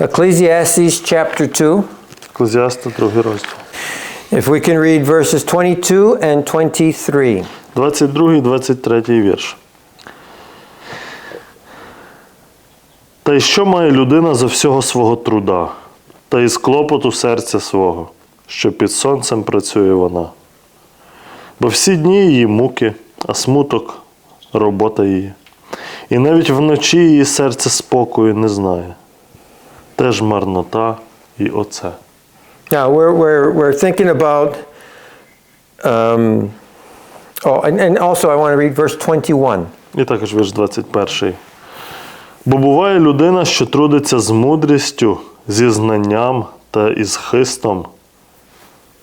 Ecclesiastes chapter 2. Еклезіаста, другий розділ. If we can read verses 22 and 23. 22 і 23 вірш. Та й що має людина за всього свого труда, та із клопоту серця свого, що під сонцем працює вона. Бо всі дні її муки, а смуток робота її. І навіть вночі її серце спокою не знає. Теж марнота і оце. Now, we're, we're, we're thinking about, um, oh, and, and also I want to read verse 21. І також вірш 21. Бо буває людина, що трудиться з мудрістю, зі знанням та із хистом,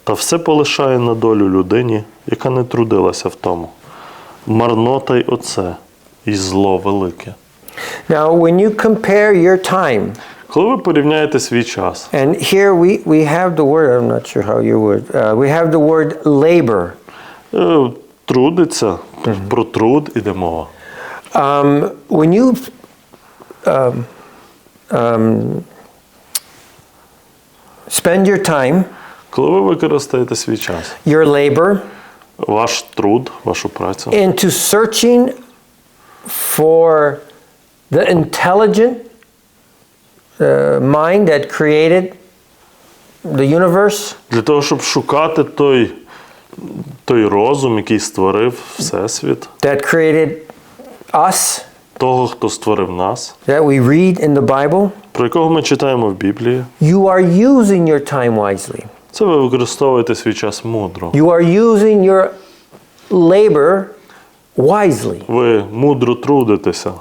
та все полишає на долю людині, яка не трудилася в тому. Марнота й оце, і зло велике. Now, when you compare your time, Коли ви порівняєте свій час, and here we, we have the word, I'm not sure how you would, uh, we have the word labor. е, трудиться, про труд іде мова. Um, when you um, um, spend your time, Коли ви використаєте свій час, your labor, ваш труд, вашу працю, into searching for the intelligent uh, mind that created the universe, Для того, щоб шукати той, той розум, який створив Всесвіт, that created us, того, хто створив нас, that we read in the Bible, про якого ми читаємо в Біблії, you are using your time wisely. це ви використовуєте свій час мудро. You are using your labor wisely. Ви мудро трудитеся.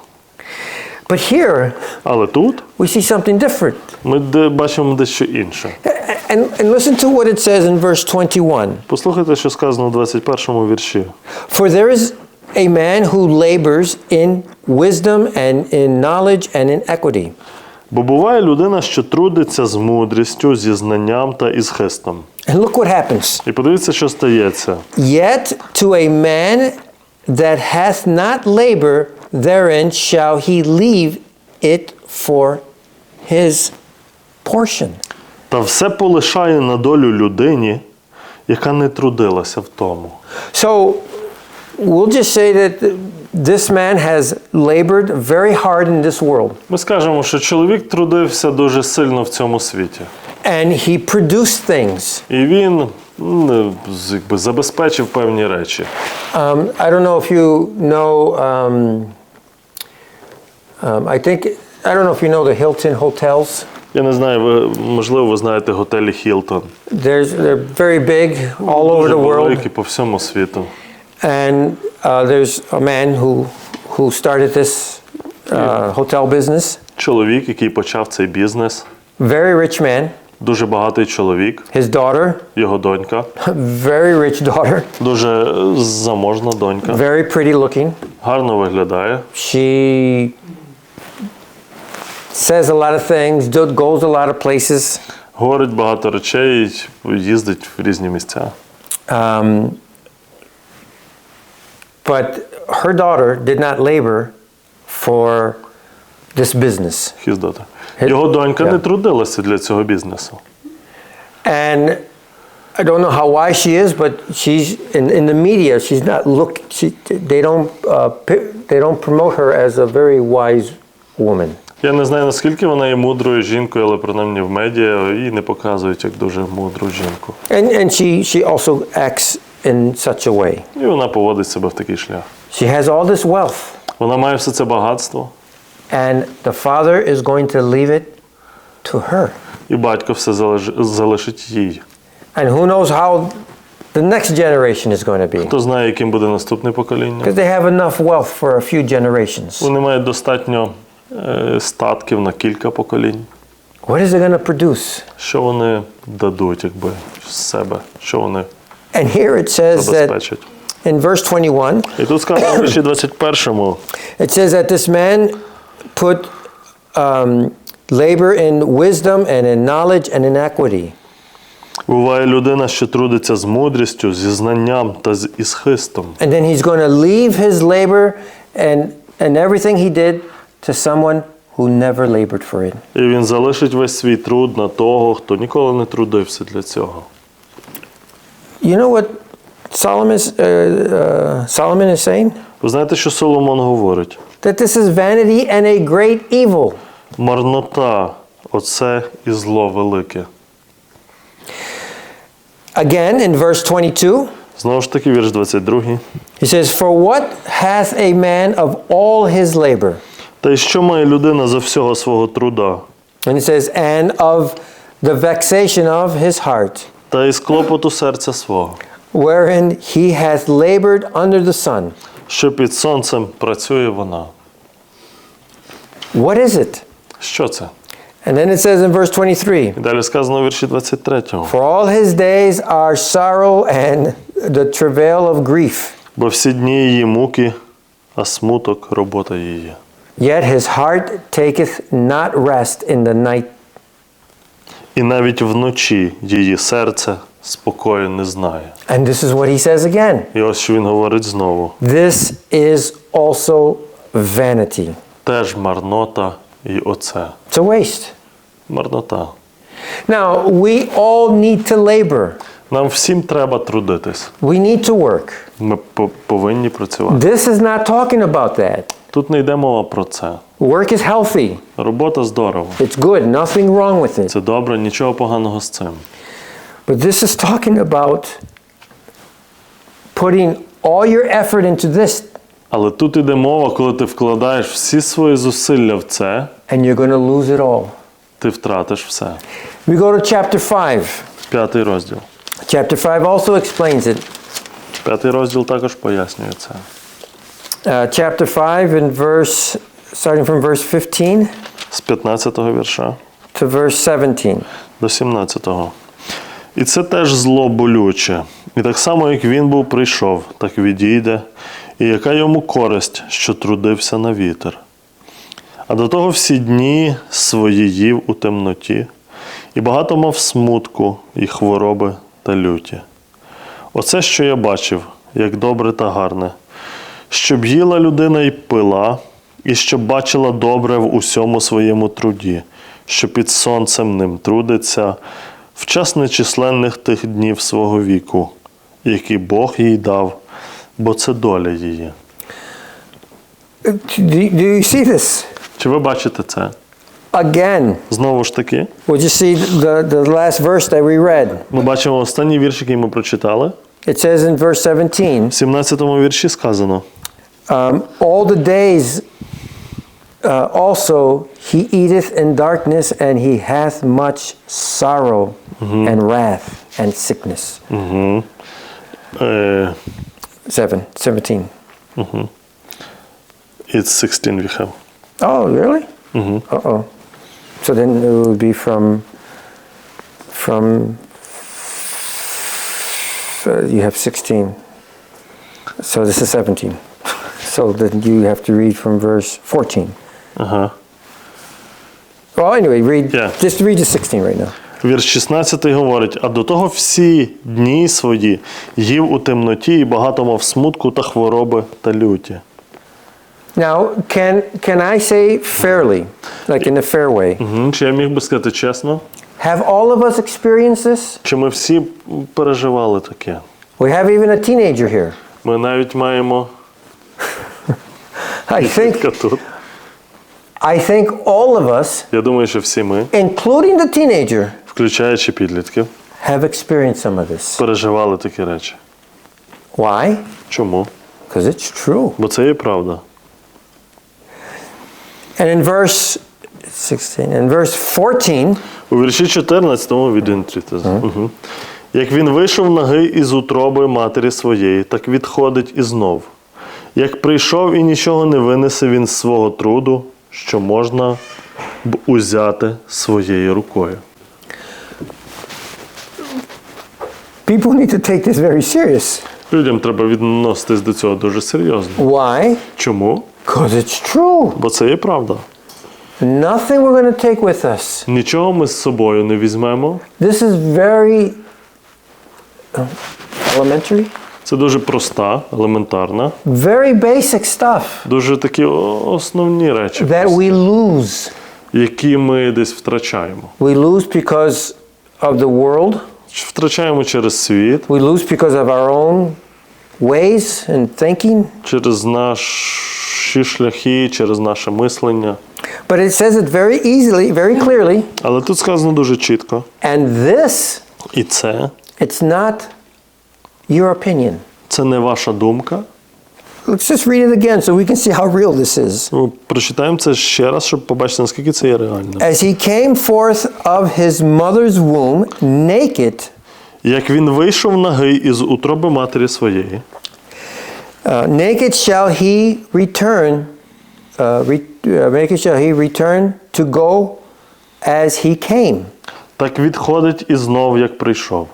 But here, Але тут we see something different. ми де- бачимо дещо інше. And, and listen to what it says in verse 21. Послухайте, що сказано в 21 вірші. For there is a man who labors in wisdom and in knowledge and in equity. Бо буває людина, що трудиться з мудрістю, зі знанням та із хистом. And look what happens. І подивіться, що стається. Yet to a man that hath not labor therein shall he leave it for his portion. Та все полишає на долю людині, яка не трудилася в тому. So we'll just say that this man has labored very hard in this world Ми скажемо, що чоловік трудився дуже сильно в цьому світі. and he produced things. І він ну, якби, забезпечив певні речі. Um, I don't know if you know, um, um, I think, I don't know if you know the Hilton hotels. Я не знаю, ви можливо, ви знаєте готелі Хілтон. There's, they're very big all over Дуже the world. великі по всьому світу. And uh, there's a man who, who started this uh, hotel business, Чоловік, який почав цей бізнес, very rich man. дуже багатий чоловік, His daughter, його донька, very rich daughter, дуже е, заможна донька, very pretty looking. гарно виглядає. She says a lot of things, do- goes a lot of places. Говорить багато речей, їздить в різні місця. Um, but her daughter did not labor for this business. His daughter. Його донька Yeah. не трудилася для цього бізнесу. And I don't know how wise she is, but she's in, in the media. She's not look. She, they don't. Uh, pi- they don't promote her as a very wise woman. Я не знаю, наскільки вона є мудрою жінкою, але принаймні в медіа її не показують як дуже мудру жінку. And and she she also acts in such a way. І вона поводить себе в такий шлях. She has all this wealth, Вона має все це багатство, and the father is going to leave it to her. і батько все залишить їй. And who knows how the next generation is going to be? Хто знає, яким буде наступне покоління? Because they have enough wealth for a few generations. Вони мають достатньо статків на кілька поколінь. What is it going to produce? Що вони дадуть, якби з себе, що вони And here it says that in verse 21, І тут сказано в вірші 21-му, it says that this man put um, labor in wisdom and in knowledge and in equity. буває людина, що трудиться з мудрістю, зі знанням та з із хистом. And then he's going to leave his labor and, and everything he did to someone who never labored for it. І він залишить весь свій труд на того, хто ніколи не трудився для цього. You know what Solomon is, uh, uh, Solomon is saying? Ви знаєте, що Соломон говорить? That this is vanity and a great evil. Марнота оце і зло велике. Again, in verse 22, Знову ж таки, вірш 22. he says, For what hath a man of all his labor? Та й що має людина за всього свого труда? And he says, And of the vexation of his heart, Та й з клопоту серця свого, wherein he hath labored under the sun. що під сонцем працює вона. What is it? Що це? And then it says in verse 23, І далі сказано у вірші 23. For all his days are sorrow and the travail of grief, Бо всі дні її муки, а смуток робота її. yet his heart taketh not rest in the night. І навіть вночі її серце спокою не знає. And this is what he says again. І ось що він говорить знову: This is also vanity. теж марнота і оце. It's a waste. Марнота. Now, we all need to labor. Нам всім треба трудитись. We need to work. Ми по- повинні працювати. This is not talking about that. Тут не йде мова про це. Work is healthy. Робота здорова. It's good. Nothing wrong with it. Це добре, нічого поганого з цим. But this is talking about putting all your effort into this Але тут іде мова, коли ти вкладаєш всі свої зусилля в це, and you're going to lose it all. ти втратиш все. We go to chapter 5. П'ятий розділ. Chapter 5 also explains it. П'ятий розділ також пояснює це. Uh, chapter 5 in verse, starting from verse 15 З 15-го вірша to verse 17. до 17-го. І це теж зло болюче. І так само, як він був прийшов, так відійде, і яка йому користь, що трудився на вітер. А до того всі дні свої їв у темноті, і багато мав смутку, і хвороби та люті. Оце, що я бачив, як добре та гарне, щоб їла людина і пила, і щоб бачила добре в усьому своєму труді, що під сонцем ним трудиться в час нечисленних тих днів свого віку, які Бог їй дав, бо це доля її. Do, you see this? Чи ви бачите це? Again, Знову ж таки, would you see the, the last verse that we read? ми бачимо останній вірш, який ми прочитали. It says in verse 17, В 17-му вірші сказано: um, All the days uh, also he eateth in darkness, and he hath much sorrow and wrath and sickness. е, 7, 17. It's 16 we have. Oh, really? Uh oh. So then it would be from, from, uh, you have 16. So this is 17. So then you have to read from verse 14. Ага. Well, anyway, read, Yeah. just read the 16 right now. Вірш 16 говорить: а до того всі дні свої їв у темноті і багато мав смутку та хвороби та люті. Now, can, can I say fairly, like in a fair way, Мгм. Чи я міг би сказати чесно? have all of us experienced this? Чи ми всі переживали таке? We have even a teenager here. Ми навіть маємо I think, підлітка тут. I think all of us, Я думаю, що всі ми, including the teenager, включаючи підлітків, have experienced some of this. переживали такі речі. Why? Чому? Because it's true. Бо це є правда. And in verse 16, in verse 14, У вірші 14 від інтрити. Угу. Як він вийшов нагий із утроби матері своєї, так відходить і знов. Як прийшов і нічого не винесе він з свого труду, що можна б узяти своєю рукою. people need to take this very serious. Людям треба відноситись до цього дуже серйозно. Why? Чому? Because it's true. Бо це є правда. Nothing we're going to take with us. Нічого ми з собою не візьмемо. This is very uh, elementary. Це дуже проста, елементарна, very basic stuff дуже такі основні речі, that we lose. які ми десь втрачаємо. We lose because of the world. Втрачаємо через світ, We lose because of our own ways and thinking. через наші шляхи, через наше мислення. But it says it very easily, very clearly. Але тут сказано дуже чітко. And this, І це, it's not your opinion. це не ваша думка. Let's just read it again so we can see how real this is. Ну, Прочитаємо це ще раз, щоб побачити, наскільки це є реально. As he came forth of his mother's womb naked, Як він вийшов нагий із утроби матері своєї, uh, naked shall he return, uh, re, uh, naked shall he return to go as he came. так відходить і знов, як прийшов.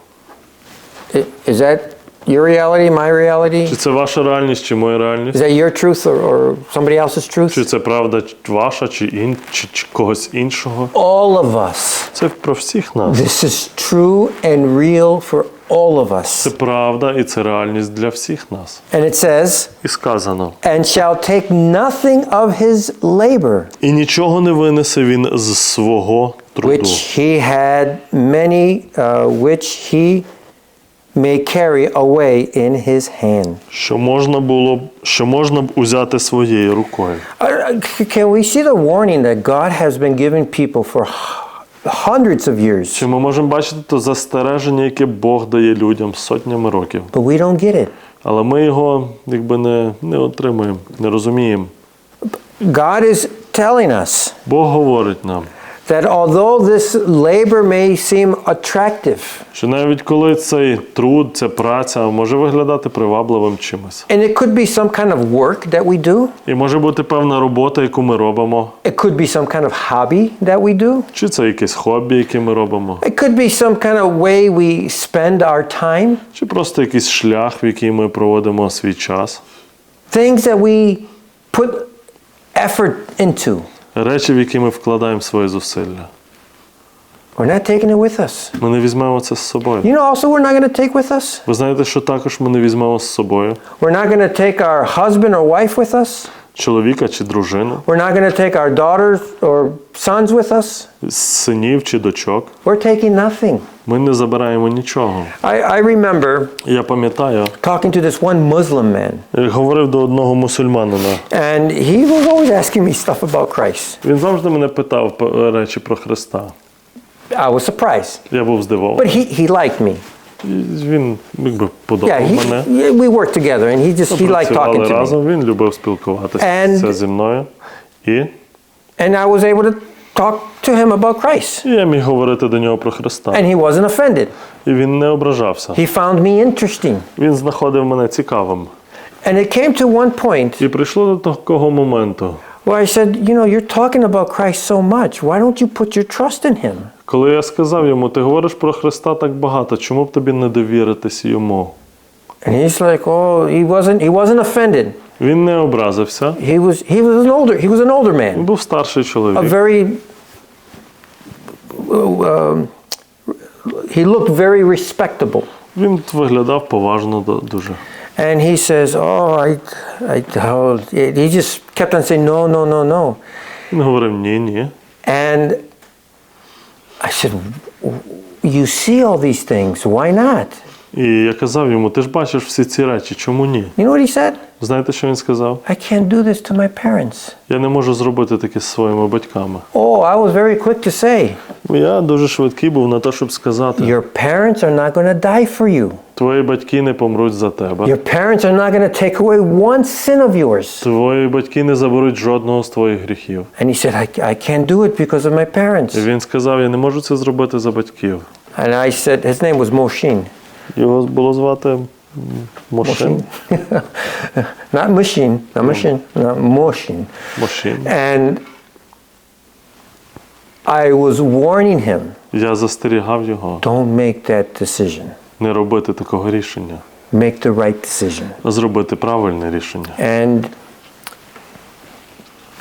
I- Is that your reality, my reality? Чи це ваша реальність, чи моя Is реальність? that your truth or, or somebody else's truth? Чи це правда ваша, чи, ін, чи, чи когось іншого? All of us. Це про всіх нас. This is true and real for all of Це us. правда і це реальність для всіх нас. And it says, І сказано: and shall take nothing of his labor, і нічого не винесе він з свого труду, which he had many, uh, which he may carry away in his hand. що можна було що можна б узяти своєю рукою. Uh, Can we see the warning that God has been giving people for hundreds of years, Чи ми можемо бачити то застереження, яке Бог дає людям сотнями років, but we don't get it? але ми його якби не, не отримуємо, не розуміємо. God is telling us Бог говорить нам, that although this labor may seem attractive, що навіть коли цей труд, ця праця може виглядати привабливим чимось, and it could be some kind of work that we do, і може бути певна робота, яку ми робимо, it could be some kind of hobby that we do, чи це якесь хобі, яке ми робимо, it could be some kind of way we spend our time, чи просто якийсь шлях, в який ми проводимо свій час, things that we put effort into. Речі, в які ми вкладаємо свої зусилля. We're not taking it with us. Ми не візьмемо це з собою. You know, also, we're not going to take with us. Ви знаєте, що також ми не візьмемо з собою We're not going to take our husband or wife with us. Чоловіка чи дружину, We're not going to take our daughters or sons with us. синів чи дочок. We're taking nothing. Ми не забираємо нічого. I, I remember Я пам'ятаю, talking to this one Muslim man, говорив до одного мусульманина. and he was always asking me stuff about Christ. Він завжди мене питав п- речі про Христа. I was surprised, Я був but he, he liked me. І Він якби подобав Yeah, he, мене. yeah, we worked together, and he just he liked talking Працювали to me. разом, він любив спілкуватися And- зі мною. І And I was able to talk to him about Christ, я міг говорити до нього про Христа. and he wasn't offended. І він не ображався. He found me interesting. Він знаходив мене цікавим. And it came to one point І прийшло до такого моменту, where I said, You know, you're talking about Christ so much. Why don't you put your trust in him? Коли я сказав йому, ти говориш про Христа так багато, чому б тобі не довіритись йому? And he's like, Oh, he wasn't he wasn't offended. Він не образився. He was he was an older he was an older Він був старший A very um, he looked very respectable. Він виглядав поважно дуже. And he says, "Oh, I, I, oh, he just kept on saying, no, no, no, no." Він говорив ні, ні. And I said, "You see all these things. Why not?" І я казав йому, ти ж бачиш всі ці речі, чому ні? You know what he said? Знаєте, що він сказав? I can't do this to my parents. Я не можу зробити таке з своїми батьками. Oh, I was very quick to say, Я дуже швидкий був на те, щоб сказати: "Your parents are not going to die for you. твої батьки не помруть за тебе. Your parents are not going to take away one sin of yours." Твої батьки не заберуть жодного з твоїх гріхів. And he said, I, I can't do it because of my І parents. він сказав: Я не можу це зробити за батьків. And I said, his name was Moshin. Його було звати Мошин. Not Mushin, not Mushin, not Moshin. Мошин. And I was warning him, Я застерігав його don't make that decision. не робити такого рішення, Make the right decision. зробити правильне рішення. And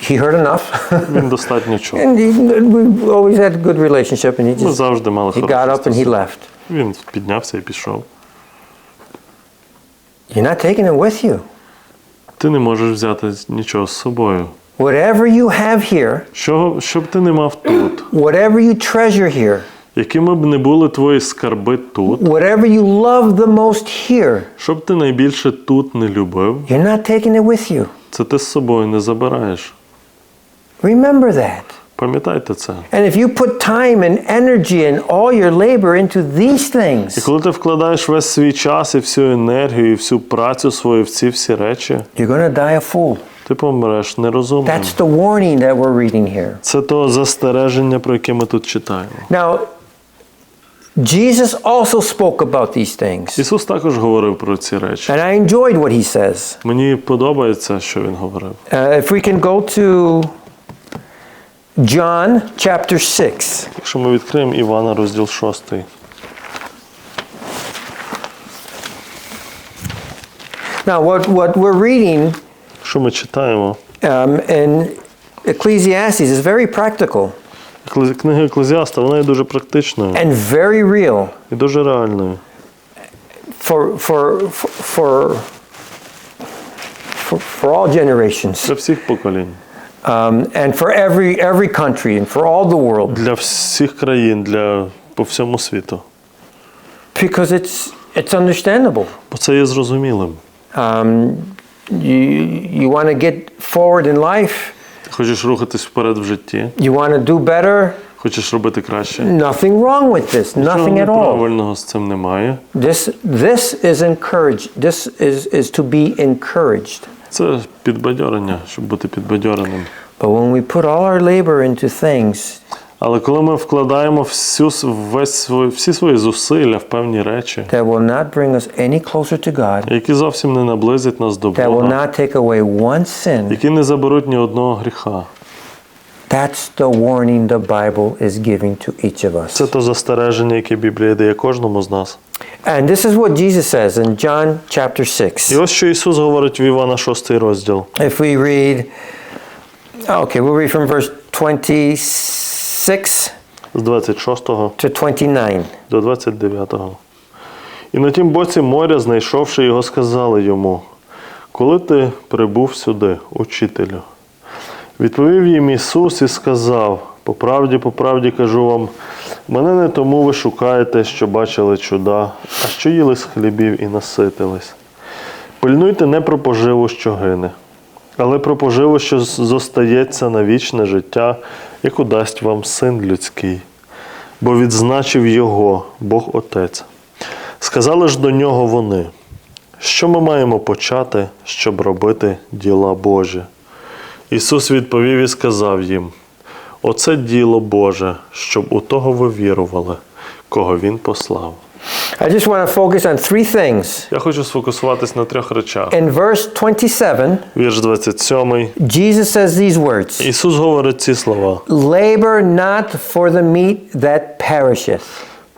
he heard enough. Він достатньо чув. and he, we always had a good relationship. And he Ми just, завжди мали he got up and he left. Він піднявся і пішов. You're not taking it with you. Ти не можеш взяти нічого з собою. Whatever you have here, Що, що б ти не мав тут, whatever you treasure here, якими б не були твої скарби тут, whatever you love the most here, що б ти найбільше тут не любив, you're not taking it with you. це ти з собою не забираєш. Remember that. Пам'ятайте це. And if you put time and energy and all your labor into these І things, коли ти вкладаєш весь свій час і всю енергію, і всю працю свою в ці всі речі, you're going to die a fool. ти помреш нерозумним. That's the warning that we're reading here. Це то застереження, про яке ми тут читаємо. Now, Jesus also spoke about these things. Ісус також говорив про ці речі. And I enjoyed what he says. Мені подобається, що він говорив. Uh, if we can go to John chapter 6. Якщо ми відкриємо Івана, розділ 6. Now, what, what we're reading Що ми читаємо? um, in Ecclesiastes is very practical Книга Еклезіаста, вона є дуже практичною and very real і дуже реальною. for, for, for, for, for all generations Для всіх поколінь, um, and for every, every country and for all the world для всіх країн, для по всьому світу. because it's, it's understandable. Бо це є зрозумілим. Um, you, you want to get forward in life, Ти хочеш рухатись вперед в житті, you want to do better. хочеш робити краще. Nothing wrong with this, Нічого nothing at all. неправильного з цим немає. This, this is encouraged. This is, is to be encouraged. Це підбадьорення, щоб бути підбадьореним. But when we put all our labor into things Але коли ми вкладаємо всю весь свої, всі свої зусилля в певні речі, that will not bring us any closer to God, які зовсім не наблизять нас до Бога, that will not take away one sin, які не заберуть ні одного гріха, that's the warning the Bible is giving to each of це us. то застереження, яке Біблія дає кожному з нас. And this is what Jesus says in John chapter І ось що Ісус говорить в Івана 6 розділ. If we read, okay, we'll read from verse 26 з 26 to 29. до 29. І на тім боці моря, знайшовши його, сказали йому: Коли ти прибув сюди, учителю? Відповів їм Ісус і сказав: По правді, по правді кажу вам, мене не тому ви шукаєте, що бачили чуда, а що їли з хлібів і наситились. Пильнуйте не про поживу, що гине, але про поживу, що зостається на вічне життя, яку дасть вам син людський бо відзначив його Бог Отець. Сказали ж до нього вони, що ми маємо почати, щоб робити діла Божі. Ісус відповів і сказав їм: Оце діло Боже, щоб у того ви вірували, кого Він послав. I just want to focus on three things. Я хочу сфокусуватись на трьох речах. In verse 27, Вірш 27. Jesus says these words Ісус говорить ці слова: Labor not for the meat that perisheth.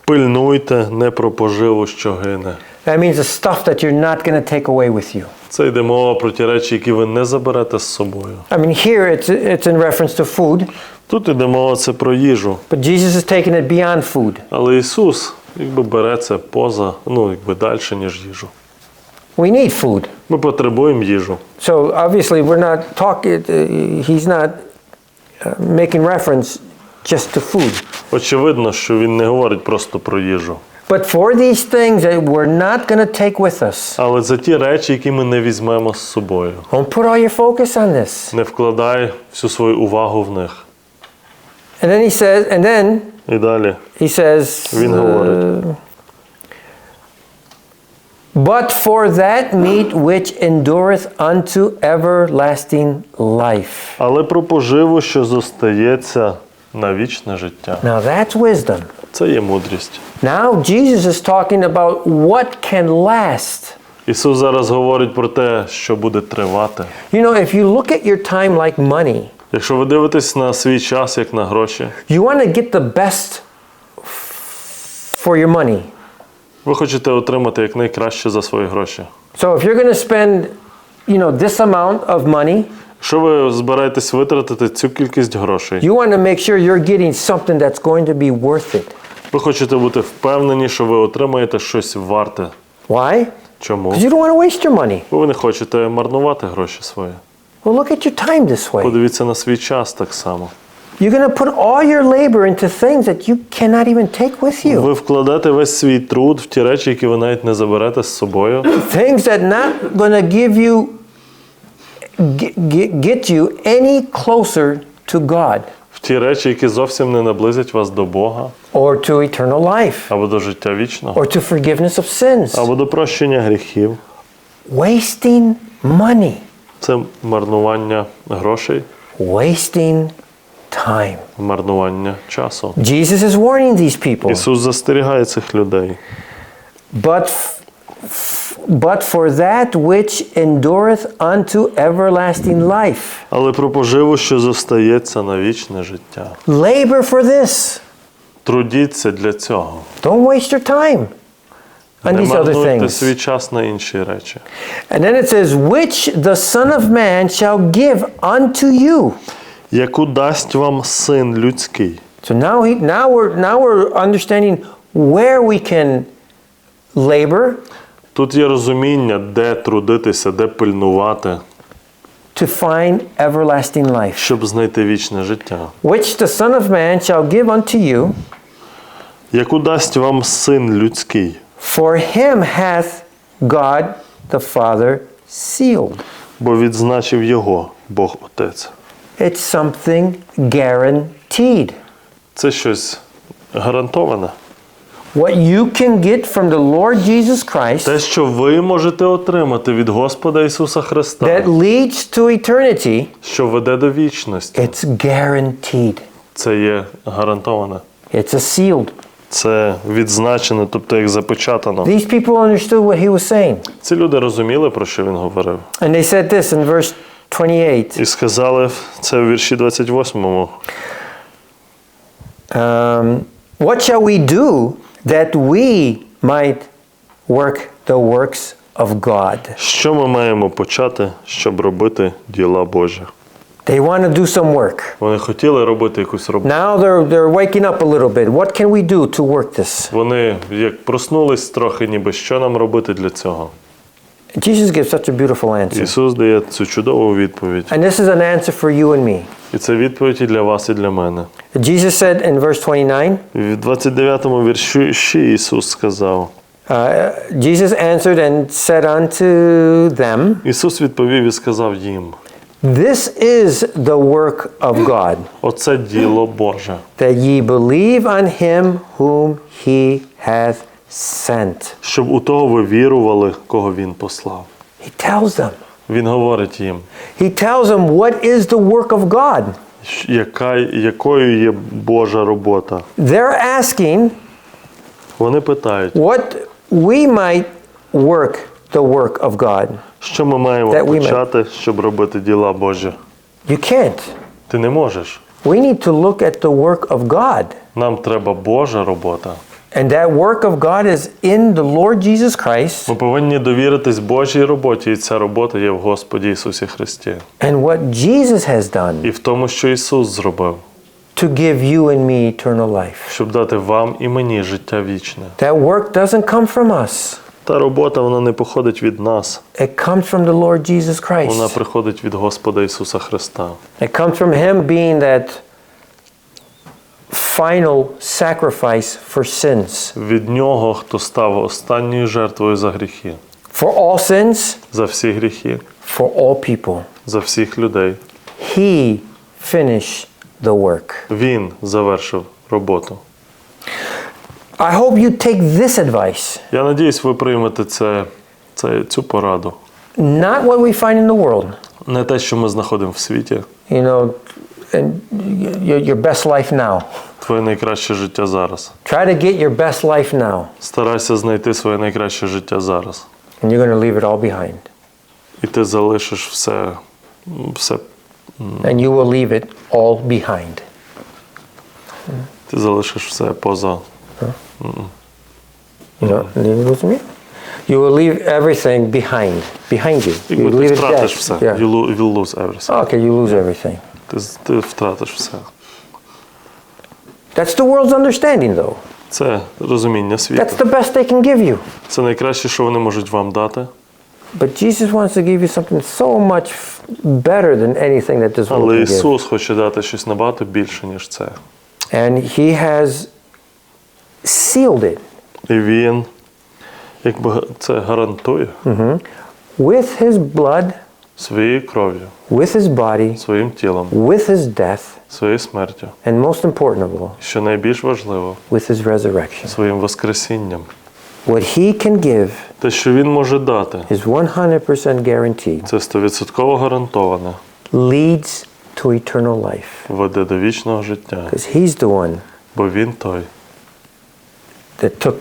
пильнуйте не про поживу, що гине. That means the stuff that you're not going to take away with you. Це йде мова про ті речі, які ви не заберете з собою. I mean, here it's, it's in reference to food, Тут іде мова це про їжу. but Jesus is taking it beyond food. Але Ісус якби бере це поза, ну якби далі, ніж їжу. We need food. Ми потребуємо їжу. So obviously, we're not talking, uh, he's not uh, making reference just to food. Очевидно, що він не говорить просто про їжу. But for these things that we're not going to take with us, Але це ті речі, які ми не візьмемо з собою. don't put all your focus on this. Не вкладай всю свою увагу в них. And then he says, and then І далі he says, він uh, говорить. But for that meat which endureth unto everlasting life. Але про поживу, що зостається на вічне життя. Now that's wisdom. Це є мудрість. Now Jesus is talking about what can last. Ісус зараз говорить про те, що буде тривати. You know, if you look at your time like money, Якщо ви дивитесь на свій час як на гроші, you want to get the best for your money. ви хочете отримати якнайкраще за свої гроші. So if you're going to spend, you know, this amount of money, Якщо ви збираєтесь витратити цю кількість грошей, you want to make sure you're getting something that's going to be worth it. ви хочете бути впевнені, що ви отримаєте щось варте. Why? Чому? Because you don't want to waste your money. Бо ви не хочете марнувати гроші свої. Well, look at your time this way. Подивіться на свій час так само. You're going to put all your labor into things that you cannot even take with you. Ви вкладете весь свій труд в ті речі, які ви навіть не заберете з собою. Things that not going to give you get, get, you any closer to God ті речі, які зовсім не наблизять вас до Бога, or to eternal life або до життя вічного, or to forgiveness of sins. або до прощення гріхів. Wasting money, Це марнування грошей, wasting time. марнування часу. Jesus is warning these people. Ісус застерігає цих людей. But, but for that which endureth unto everlasting life. Але про поживу, що зостається на вічне життя. Labor for this. Трудіться для цього. Don't waste your time on Не these other марнуйте things. свій час на інші речі. And then it says, which the Son of Man shall give unto you. Яку дасть вам син людський. So now, he, now, we're, now we're understanding where we can labor Тут є розуміння, де трудитися, де пильнувати, to find everlasting life. щоб знайти вічне життя. Which the Son of Man shall give unto you, Яку дасть вам син людський. for him hath God the Father sealed. бо відзначив його Бог Отець. It's something guaranteed. Це щось гарантоване. What you can get from the Lord Jesus Christ Те, що ви можете отримати від Господа Ісуса Христа, that leads to eternity, що веде до вічності, it's guaranteed. це є гарантоване. It's a sealed. Це відзначено, тобто як запечатано. These people understood what he was saying. Ці люди розуміли, про що він говорив. And they said this in verse 28. І сказали це в вірші 28. Um, what shall we do that we might work the works of God? Що ми маємо почати, щоб робити діла Божі? They want to do some work. Вони хотіли робити якусь роботу. Now they're, they're waking up a little bit. What can we do to work this? Вони як проснулись трохи, ніби що нам робити для цього. Jesus gives such a beautiful answer. Ісус дає цю чудову відповідь. And this is an answer for you and me. І це відповідь і для вас, і для мене. Jesus said in verse 29, В 29 му вірші Ісус сказав: uh, Jesus answered and said unto them, Ісус відповів і сказав їм: This is the work of God, Оце діло Боже, that ye believe on him whom he hath sent. щоб у того ви вірували, кого Він послав. He tells them. Він говорить їм, He tells them what is the work of God. яка, якою є Божа робота. They're asking Вони питають, what we might work the work of God. що ми маємо почати, щоб робити діла Божі. You can't. Ти не можеш. We need to look at the work of God. Нам треба Божа робота. And that work of God is in the Lord Jesus Christ Ми повинні довіритись Божій роботі, і ця робота є в Господі Ісусі Христі. and what Jesus has done І в тому, що Ісус зробив, to give you and me eternal life. щоб дати вам і мені життя вічне. That work doesn't come from us. Та робота вона не походить від нас, It comes from the Lord Jesus вона Christ. приходить від Господа Ісуса Христа. It comes from Him being that final sacrifice for sins. Від нього, хто став останньою жертвою за гріхи, For all sins, за всі гріхи, for all people. за всіх людей. He finished the work. Він завершив роботу. I hope you take this advice, Я надіюсь, ви приймете це, це, цю пораду. not what we find in the world, Не те, що ми знаходимо в світі, you know, your, your best life now. твоє найкраще життя зараз. Try to get your best life now, Старайся знайти своє найкраще життя зараз. and you're going to leave it all behind. І ти залишиш все, все And you will leave it all behind. ти залишиш все поза. You know, leave it with me? You will leave everything behind, behind you. You Якби leave ти it втратиш dead. все. Yeah. You lo- will lose everything. Okay, you lose everything. Ти, ти втратиш все. That's the world's understanding, though. Це розуміння світу. That's the best they can give you. Це найкраще, що вони можуть вам дати. But Jesus wants to give you something so much better than anything that this world Але can give. Ісус хоче дати щось набагато більше, ніж це. And He has sealed it І Він, якби це гарантує with His blood, своєю кров'ю, with His body, своїм тілом, with His death, своєю смертю. and most important of all, Що найбільш важливо, with His resurrection. своїм воскресінням. What He can give Те, що Він може дати, is 100% guaranteed, це стовідсотково гарантоване, leads to eternal life. веде до вічного життя. Because He's the one Бо Він той, that took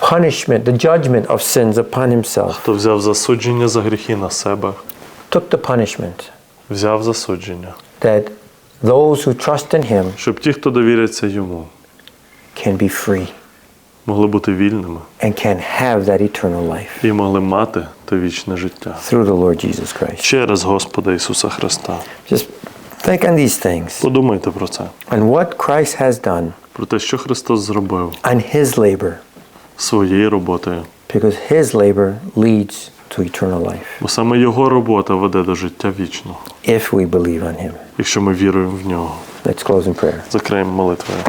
punishment, the judgment of sins upon Himself, хто взяв засудження за гріхи на себе, took the punishment взяв засудження, that those who trust in Him щоб ті, хто довіряться йому, can be free могли бути вільними and can have that eternal life і могли мати те вічне життя through the Lord Jesus Christ. через Господа Ісуса Христа. Just think on these things Подумайте про це, and what Christ has done про те, що Христос зробив on His labor, своєю роботою, because His labor leads to eternal life бо саме Його робота веде до життя вічного, if we believe on Him. якщо ми віруємо в нього. Let's close in prayer. Закриємо молитвою.